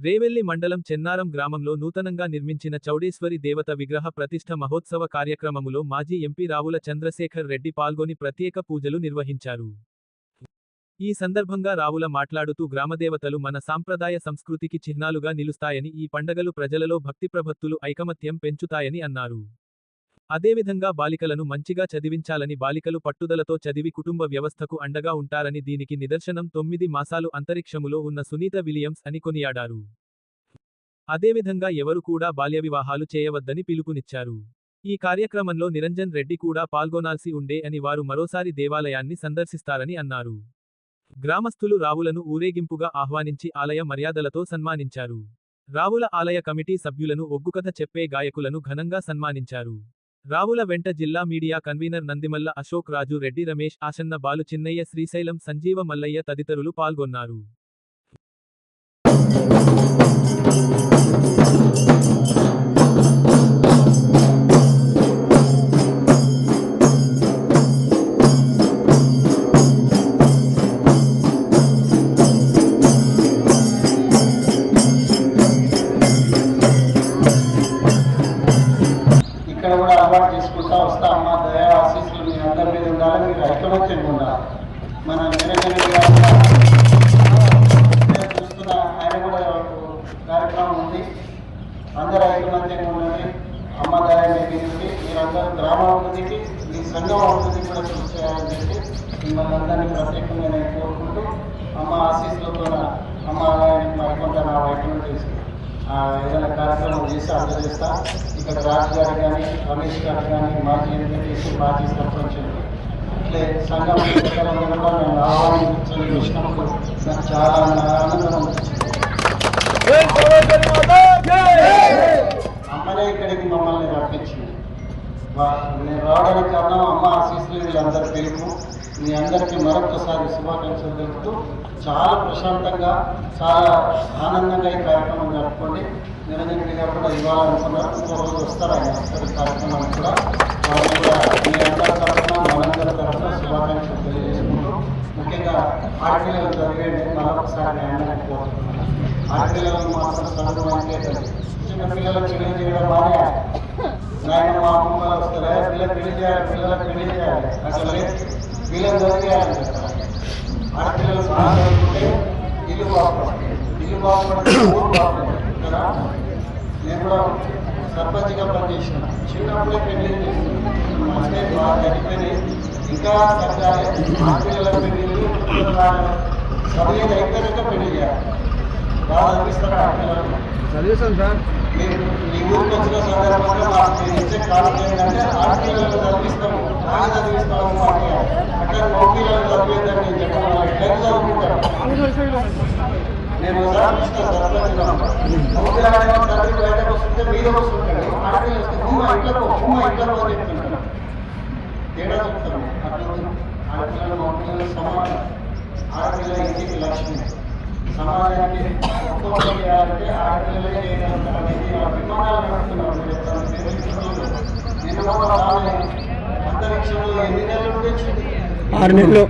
రేవెల్లి మండలం చెన్నారం గ్రామంలో నూతనంగా నిర్మించిన చౌడేశ్వరి దేవత విగ్రహ ప్రతిష్ఠ మహోత్సవ కార్యక్రమములో మాజీ ఎంపీ రావుల చంద్రశేఖర్ రెడ్డి పాల్గొని ప్రత్యేక పూజలు నిర్వహించారు. ఈ సందర్భంగా రావుల మాట్లాడుతూ గ్రామదేవతలు మన సాంప్రదాయ సంస్కృతికి చిహ్నాలుగా నిలుస్తాయని ఈ పండగలు ప్రజలలో భక్తిప్రభత్తులు ఐకమత్యం పెంచుతాయని అన్నారు. అదేవిధంగా బాలికలను మంచిగా చదివించాలని బాలికలు పట్టుదలతో చదివి కుటుంబ వ్యవస్థకు అండగా ఉంటారని దీనికి నిదర్శనం తొమ్మిది మాసాలు అంతరిక్షములో ఉన్న సునీత విలియమ్స్ అని కొనియాడారు. అదేవిధంగా ఎవరు కూడా బాల్య వివాహాలు చేయవద్దని పిలుపునిచ్చారు. ఈ కార్యక్రమంలో నిరంజన్ రెడ్డి కూడా పాల్గొనాల్సి ఉండే అని వారు మరోసారి దేవాలయాన్ని సందర్శిస్తారని అన్నారు. గ్రామస్థులు రావులను ఊరేగింపుగా ఆహ్వానించి ఆలయ మర్యాదలతో సన్మానించారు. రావుల ఆలయ కమిటీ సభ్యులను ఒగ్గుకథ చెప్పే గాయకులను ఘనంగా సన్మానించారు. రావుల వెంట జిల్లా మీడియా కన్వీనర్ నందిమల్ల అశోక్ రాజు రెడ్డి రమేష్ ఆసన్న బాలు చిన్నయ్య శ్రీశైలం సంజీవ మల్లయ్య తదితరులు పాల్గొన్నారు. అలవాటు చేసుకుంటా వస్తా అమ్మ దయా ఆశీస్సులు మీ అందరి మీద ఉండాలి మీరు ఐకమత్యంగా ఉండాలి. మన మేనేజర్ చూస్తున్న ఆయన కూడా కార్యక్రమం ఉంది. అందరూ ఐకమత్యంగా ఉండండి. అమ్మ దయ మీది మీరందరూ గ్రామ అభివృద్ధికి మీ సంఘం అభివృద్ధికి కూడా కృషి చేయాలని చెప్పి మిమ్మల్ని అందరినీ ప్రత్యేకంగా నేను కోరుకుంటూ అమ్మ ఆశీస్సులతో అమ్మ ఆలయానికి పడుకుంటా నా వైపు చేసి ఏదైనా కార్యక్రమం చేసి అందజేస్తా ఇక్కడ రాజు గారు కానీ రమేష్ గారు కానీ మాజీ ఎంపీటీసీ మాజీ సర్పంచ్ ఇట్లే సంఘం పెద్దలందరూ కూడా నన్ను ఆహ్వానించని వచ్చినప్పుడు నాకు చాలా ఆనందం అనిపించింది. అమ్మనే ఇక్కడికి మమ్మల్ని రప్పించింది. నేను రావడానికి కారణం అమ్మ ఆశీస్సులు వీళ్ళందరి పిలుపు మీ అందరికీ మరొకసారి శుభాకాంక్షలు తెలుపుతూ చాలా ప్రశాంతంగా చాలా ఆనందంగా ఈ కార్యక్రమం జరుపుకోండి. నిరంజన్ గారు కూడా ఇవ్వాలనుకున్నారు ఇంకో రోజు వస్తారు ఆయన. వస్తారు కార్యక్రమం కూడా. మీ అందరి తరఫున మనందరి తరఫున శుభాకాంక్షలు తెలియజేసుకుంటూ ముఖ్యంగా ఆడపిల్లలు చదివేయండి. మరొకసారి నేను కోరుతున్నాను ఆడపిల్లలను మాత్రం చదవడానికి చిన్న పిల్లలు పెళ్ళి చేయడం బాగా నాయన మా అమ్మ వస్తారా పిల్లలు పెళ్ళి చేయాలి పిల్లలకు పెళ్ళి చేయాలి. అసలు పిల్లలు చదివేయాలని చెప్తారు ఆడపిల్లలు బాగా చదువుకుంటే ఇల్లు బాగుపడుతుంది ఇల్లు బాగుపడితే ఊరు బాగుపడుతుంది కదా నేను కూడా సర్పంచ్గా పనిచేసిన చిన్నప్పుడే పెళ్ళి చేసిన అంటే బాగా చనిపోయి ఇంకా తగ్గాలి ఆడపిల్లల పెళ్ళి చదివేది అయిపోయాక పెళ్ళి చేయాలి బాగా చదివిస్తారు ఆడపిల్లలు చదివేశాను సార్ మీరు మీ ఊరికి వచ్చిన సందర్భంగా మాకు మీరు ఇచ్చే కారణం ఏంటంటే ఆడపిల్లలను చదివిస్తాము బాగా చదివిస్తాము మాకు అక్కడ మగపిల్లలను చదివేద్దని నేను చెప్పడం వల్ల ఎట్లా చదువుకుంటారు నేను ఒకసారి చూసిన సర్పంచ్గా మగపిల్లలు చదివి బయటకు వస్తుంటే మీరు వస్తుంటాడు. ఆడపిల్లలు వస్తే ఉమ్మ ఇంట్లో ఉమ్మ ఇంట్లో అని చెప్తుంటారు తేడా చెప్తాను. అట్లా ఆడపిల్లలు మగపిల్లలు సమానం. ఆడపిల్ల ఇంటికి లక్ష్మి. సమాజానికి ఉత్తమం చేయాలంటే ఆడపిల్లలే చేయగలుగుతారనేది నా విమానాలు నడుపుతున్నారు మీరు ఎప్పుడైనా ఆరు నెలలు.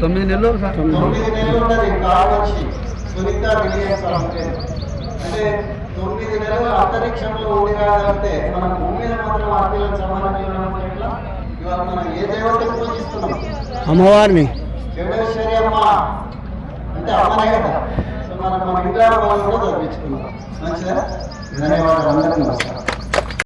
తొమ్మిది నెలలు తొమ్మిది నెలలు ఉన్నది ఇంకా ఆడొచ్చి సునీత విలియమ్స్ అంటే. అంటే తొమ్మిది నెలలు అంతరిక్షంలో ఉండి రాగలిగితే మన భూమి మీద మాత్రం ఆడపిల్లలు సమానం చేయడం అంటే ఎట్లా? ఇవాళ మనం ఏ దేవతను పూజిస్తున్నాం? అమ్మవారిని. చౌడేశ్వరి అమ్మ. అంటే అమ్మనే కదా సో మనం మన ఇంట్లో వాళ్ళు కూడా చదివించుకున్నాం మంచిదా? ధన్యవాదాలు అందరికీ నమస్కారం.